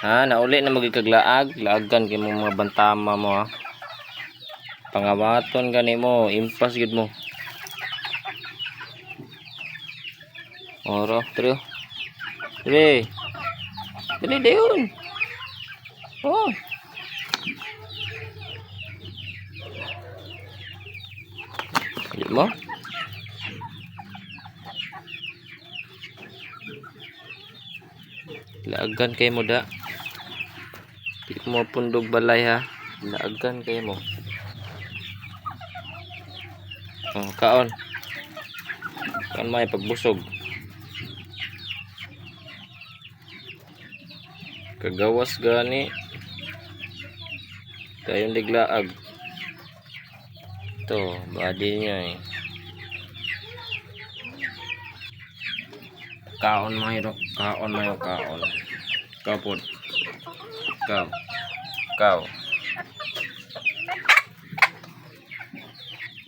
Ha, nauli na magikaglaag. Laagan kay mo mga bantama mo ha. Pangawaton gani mo, impas gid mo. Oro, trio. Dili. Dili dayon. Oh. Di mo? Laagan kay mo da. Di mo pundog balay ha. Laagan kay mo. Oh, kaon. Kaon may pagbusog. Kagawas gani. Kayong diglaag. Ito, body niya eh. Kaon mayo, kaon mayo, kaon. Kapod. Calma. Calma.